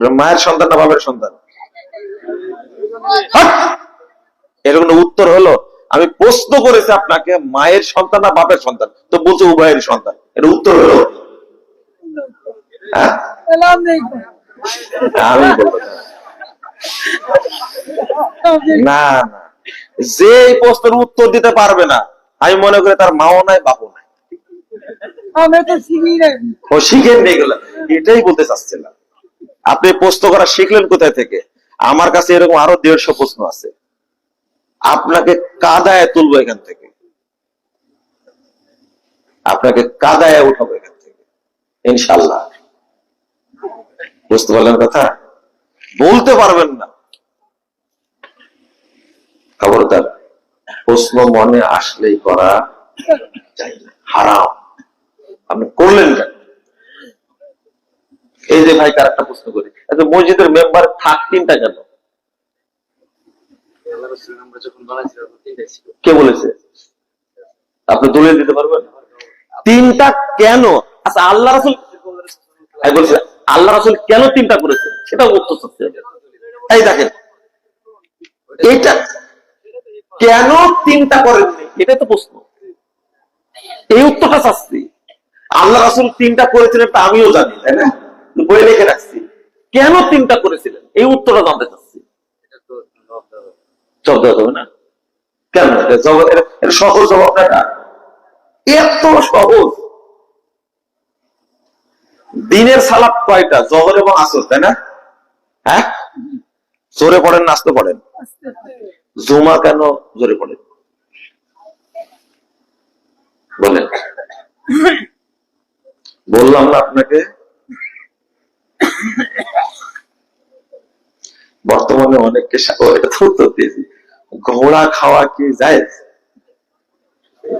মায়ের সন্তান না বাবার সন্তান? হাট! এরকম উত্তর হলো আমি প্রশ্ন করেছি আপনাকে মায়ের সন্তান না বাপের সন্তান? তো বলছে উভয়ের সন্তান। এর উত্তর হলো। হ্যাঁ? আমি না। না যে এই প্রশ্নের উত্তর দিতে পারবে না আমি মনে করি তার মাও নাই বাপও নাই। আমি তো শিখি নাই। ও শিখেন এগুলো। এটাই বলতে চাচ্ছিলাম। আপনি প্রশ্ন করা শিখলেন কোথায় থেকে? আমার কাছে এরকম আরও দেড়শো প্রশ্ন আছে। আপনাকে কাদায় তুলবো এখান থেকে। আপনাকে কাদায় উঠাবো এখান থেকে। ইনশাল্লাহ বুঝতে পারলেন কথা? বলতে পারবেন না। খবরদার, প্রশ্ন মনে আসলেই করা হারাম। আপনি করলেন কেন? ভাই একটা প্রশ্ন করি। আচ্ছা মসজিদের মেম্বার থাক তিনটা কেন? কে বলেছে? আপনি দলিল দিতে পারবেন? তিনটা কেন? আচ্ছা আল্লাহ রাসুল আমি বলছি, আল্লাহ রাসুল কেন তিনটা করেছে? সেটা উত্তর চাচ্ছে এই দেখেন, এটা কেন তিনটা করেননি? এটাই তো প্রশ্ন। এই উত্তরটা চাচ্ছি আল্লাহ রাসুল তিনটা করেছেন এটা আমিও জানি, তাই না? কেন তিনটা করেছিলেন? এই উত্তরটা জানতে চাচ্ছি। জবাব দেওয়া যাবে না? কেন? জবাব সহজ জবাব না। এত সহজ। দিনের সালাদ কয়টা? জহর এবং আসর তাই না? হ্যাঁ? জোরে পড়েন না আসতে পড়েন। জুমা কেন জোরে পড়েন বলেন। বললাম না আপনাকে। বর্তমানে অনেককে দিয়েছি। ঘোড়া খাওয়া কি যায়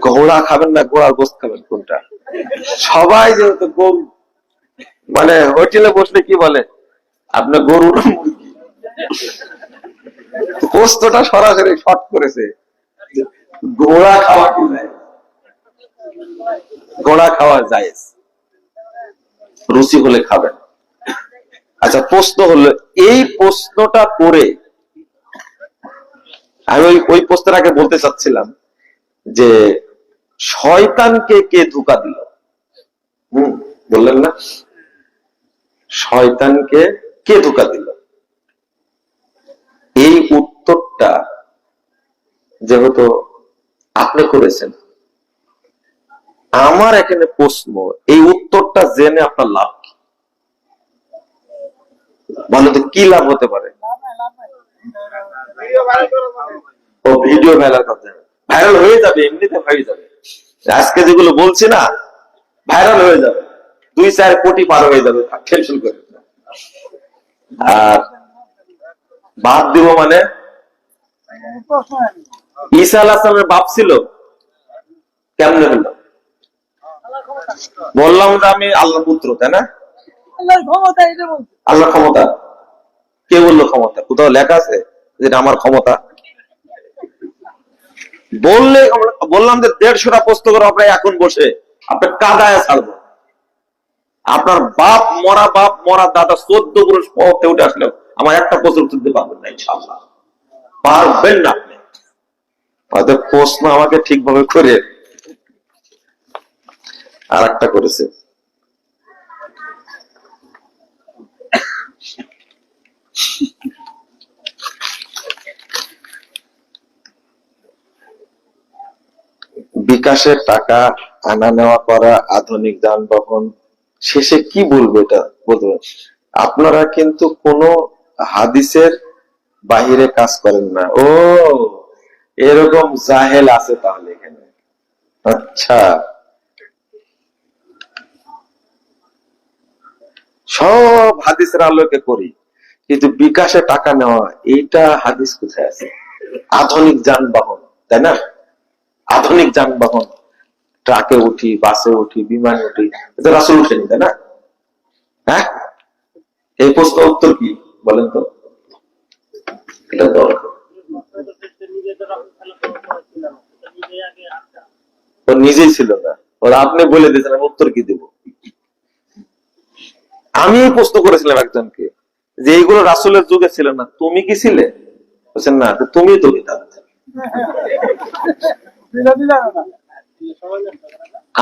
ঘোড়া খাবেন না ঘোড়ার গোস্ত খাবেন কোনটা? সবাই যেহেতু গরু মানে হোটেলে বসলে কি বলে? আপনার গরু না মুরগি? পোস্তটা সরাসরি শর্ট করেছে। ঘোড়া খাওয়া কি ঘোড়া খাওয়া যায় রুচি হলে খাবেন। আচ্ছা প্রশ্ন হলো, এই প্রশ্নটা করে আমি ওই ওই প্রশ্নের আগে বলতে চাচ্ছিলাম যে শয়তানকে কে ধোকা দিল? হম, বললেন না? শয়তানকে কে ধোকা দিল? এই উত্তরটা যেহেতু আপনি করেছেন, আমার এখানে প্রশ্ন, এই উত্তরটা জেনে আপনার লাভ বলে তো কি লাভ হতে পারে? ও ভিডিও ভাইরাল করতে ভাইরাল হয়ে যাবে, এমনিতে হয়ে যাবে। আজকে যেগুলো বলছি না ভাইরাল হয়ে যাবে। দুই চার কোটি পার হয়ে যাবে টেনশন করে আর বাদ দিব মানে? ঈসা আল্লাহ আসলামের বাপ ছিল। কেমনে হলো? বললাম যে আমি আল্লাহ পুত্র, তাই না? আল্লাহ ক্ষমতা কে বলল ক্ষমতা? কোথাও লেখা আছে যেটা আমার ক্ষমতা? বললে, বললাম যে দেড়শোটা পুস্তকের আমরা এখন বসে আপনার কাদায় ছাড়বো। আপনার বাপ মরা বাপ মরা দাদা চোদ্দ পুরুষ পথে উঠে আসলে আমার একটা প্রশ্ন উত্তর দিতে পারবেন না পারবেন না আপনি। হয়তো প্রশ্ন আমাকে ঠিকভাবে করে আর একটা করেছে। বিকাশের টাকা আনা নেওয়া করা, আধুনিক যানবাহন শেষে কি বলব এটা বলতে আপনারা কিন্তু কোন হাদিসের বাহিরে কাজ করেন না। ও, এরকম জাহেল আছে তাহলে এখানে। আচ্ছা। সব হাদিসের আলোকে করি, কিন্তু বিকাশে টাকা নেওয়া, এইটা হাদিস কোথায় আছে? আধুনিক যানবাহন, তাই না? আধুনিক যানবাহন, ট্রাকে উঠি, বাসে উঠি, বিমানে উঠি রাসুল উঠেনি, তাই না? হ্যাঁ? এই প্রশ্ন উত্তর কি, বলেন তো। ও নিজেই ছিল না। আপনি বলে দিয়েছেন, আমি উত্তর কি দেব? আমি প্রশ্ন করেছিলাম একজনকে, যে এইগুলো রাসুলের যুগে ছিল না। তুমি কি ছিলে? বলছেন, না তুমি তো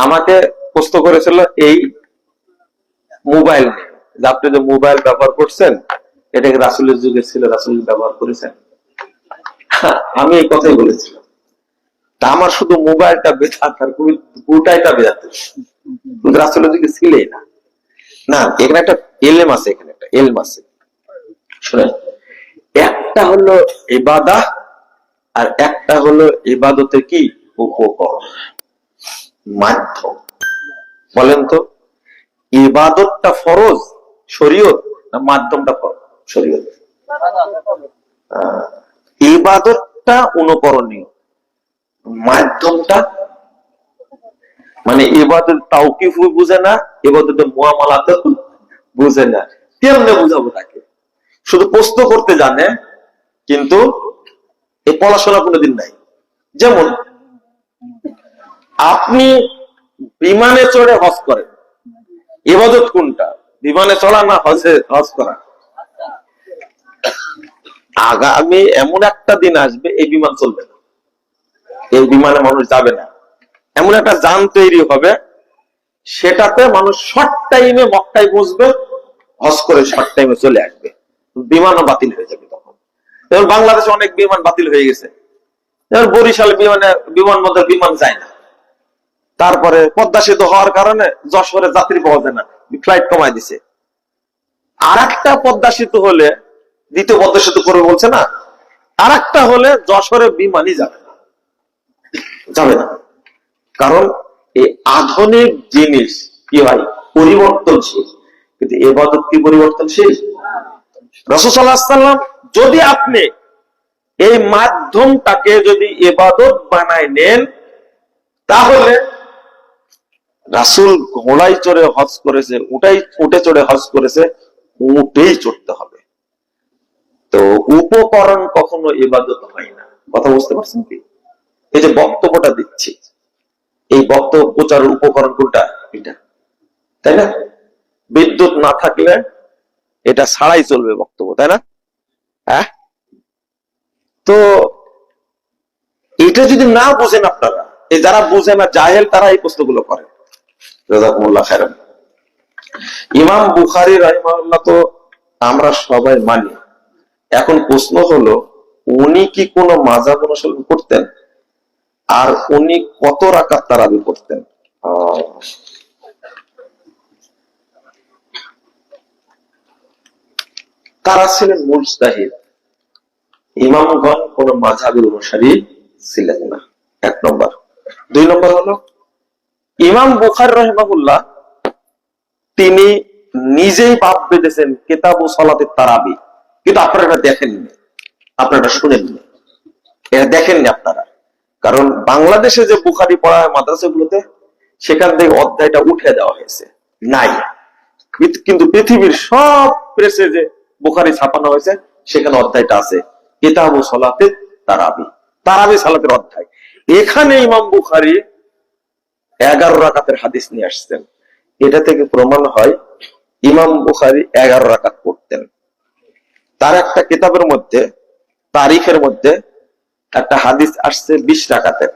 আমাকে প্রশ্ন করেছিল, এই মোবাইল যে আপনি যে মোবাইল ব্যবহার করছেন, এটা কি রাসুলের যুগে ছিল, রাসুল ব্যবহার করেছেন? আমি এই কথাই বলেছিলাম। তা আমার শুধু মোবাইলটা বেঁচা আর গোটাইটা কিন্তু রাসুলের যুগে ছিলই না। না, এখানে একটা এলেম আছে, এখানে একটা এলম আছে। শুনেন, একটা হলো ইবাদা আর একটা হলো ইবাদতের কি? উপকরণ। মাধ্যম। বলেন তো, ইবাদতটা ফরজ, শরীয়ত, না মাধ্যমটা ফরজ? শরীয়ত। ইবাদতটা অনুকরণীয়। মাধ্যমটা? মানে ইবাদত তাওকিফ বুঝে না, ইবাদতে মুআমালাত বুঝে না। কেমনে বুঝাবো তাকে? শুধু প্রশ্ন করতে জানে, কিন্তু এই পড়াশোনা কোনোদিন নাই। যেমন আপনি বিমানে চড়ে হজ করেন। ইবাদত কোনটা? বিমানে চড়া না হজে হজ করা? আগামী এমন একটা দিন আসবে, এই বিমান চলবে না। এই বিমানে মানুষ যাবে না। এমন একটা যান তৈরি হবে, সেটাতে মানুষ শর্ট টাইমে মক্কায় বসবে, হজ করে শর্ট টাইমে চলে আসবে। বিমানও বাতিল হয়ে যাবে তখন। যেমন বাংলাদেশে অনেক বিমান বাতিল হয়ে গেছে। যেমন বরিশাল বিমানে, বিমানবন্দর বিমান যায় না। তারপরে পদ্মা সেতু হওয়ার কারণে যশোরে যাত্রী পাওয়া যায় না, ফ্লাইট কমায় দিছে। আর একটা পদ্মা সেতু হলে, দ্বিতীয় পদ্মা সেতু করবে বলছে না আর একটা হলে যশোরে বিমানই যাবে না। যাবে না। কারণ এই আধুনিক জিনিস কি হয় পরিবর্তনশীল। কিন্তু এবাদত কি পরিবর্তনশীল? রসুসাল্লাম যদি আপনি এই মাধ্যমটাকে যদি এবাদত বানায় নেন, তাহলে রাসুল ঘোড়ায় চড়ে হজ করেছে উঠাই উঠে চড়ে হজ করেছে উঠেই চড়তে হবে। তো উপকরণ কখনো ইবাদত হয় না। কথা বুঝতে পারছেন কি? এই যে বক্তব্যটা দিচ্ছি, এই বক্তব্য প্রচারের উপকরণ কোনটা? এটা। তাই না? বিদ্যুৎ না থাকলে এটা ছাড়াই চলবে বক্তব্য, তাই না? হ্যাঁ? তো এটা যদি না বুঝেন আপনারা, এই যারা বুঝে না, জাহেল তারা এই প্রশ্নগুলো করে। ইমাম বুখারি রাহিমাল্লাহ তো আমরা সবাই মানি। এখন প্রশ্ন হলো, উনি কি কোনো মাজাব অনুসরণ করতেন? আর উনি কত রাকাত তারাবি করতেন তারা ছিলেন মুজতাহিদ? ইমামগণ কোন মাঝাবের অনুসারী ছিলেন না। এক নম্বর। দুই নম্বর হলো ইমাম বুখার রহমাহুল্লাহ, তিনি নিজেই বাপ বেঁধেছেন কেতাব ও সলাতের তারাবি। কিন্তু আপনারা দেখেননি। আপনারা শুনেননি। এটা দেখেননি আপনারা। কারণ বাংলাদেশে যে বুখারি পড়া হয় মাদ্রাসাগুলোতে, সেখান থেকে অধ্যায়টা উঠে দেওয়া হয়েছে। নাই। কিন্তু পৃথিবীর সব প্রেসে যে বুখারি ছাপানো হয়েছে, সেখানে অধ্যায়টা আছে। কেতাব ও সলাতে তারাবি। তারাবি সালাতের অধ্যায়। এখানে ইমাম বুখারি এগারো রাকাতের হাদিস নিয়ে আসছেন। এটা থেকে প্রমাণ হয়, ইমাম বুখারি এগারো রাকাত পড়তেন। তার একটা কিতাবের মধ্যে, তারিখের মধ্যে একটা হাদিস আসছে বিশ রাকাতের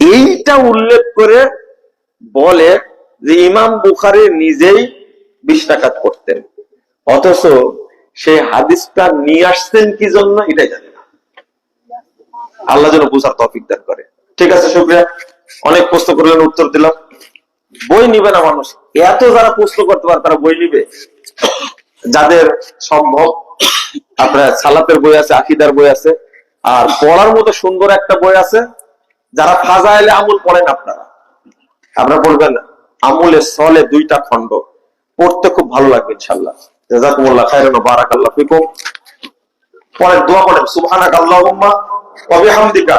এইটা উল্লেখ করে বলে যে ইমাম বুখারি নিজেই বিশ টাকাত করতেন অথচ সেই হাদিসটা নিয়ে আসছেন কি জন্য, এটাই জানি না। আল্লাহ যেন বুঝার তফিক দান করে। ঠিক আছে শুক্রিয়া অনেক প্রশ্ন করলেন, উত্তর দিলাম। বই নিবে না মানুষ। এত যারা প্রশ্ন করতে পারে, তারা বই নিবে। যাদের সম্ভব, আপনার সালাতের বই আছে, আকিদার বই আছে, আর পড়ার মতো সুন্দর একটা বই আছে, যারা ফাজা এলে আমুল পড়েন আপনারা। আপনারা বলবেন আমুলে সলে দুইটা খণ্ড। পড়তে খুব ভালো লাগবে ইনশাল্লাহ জাজাকুমুল্লাহ খায়রান বারাকাল্লাহু ফিকুম। পরে দোয়া করেন সুবহানাক আল্লাহুম্মা ওয়া বিহামদিকা।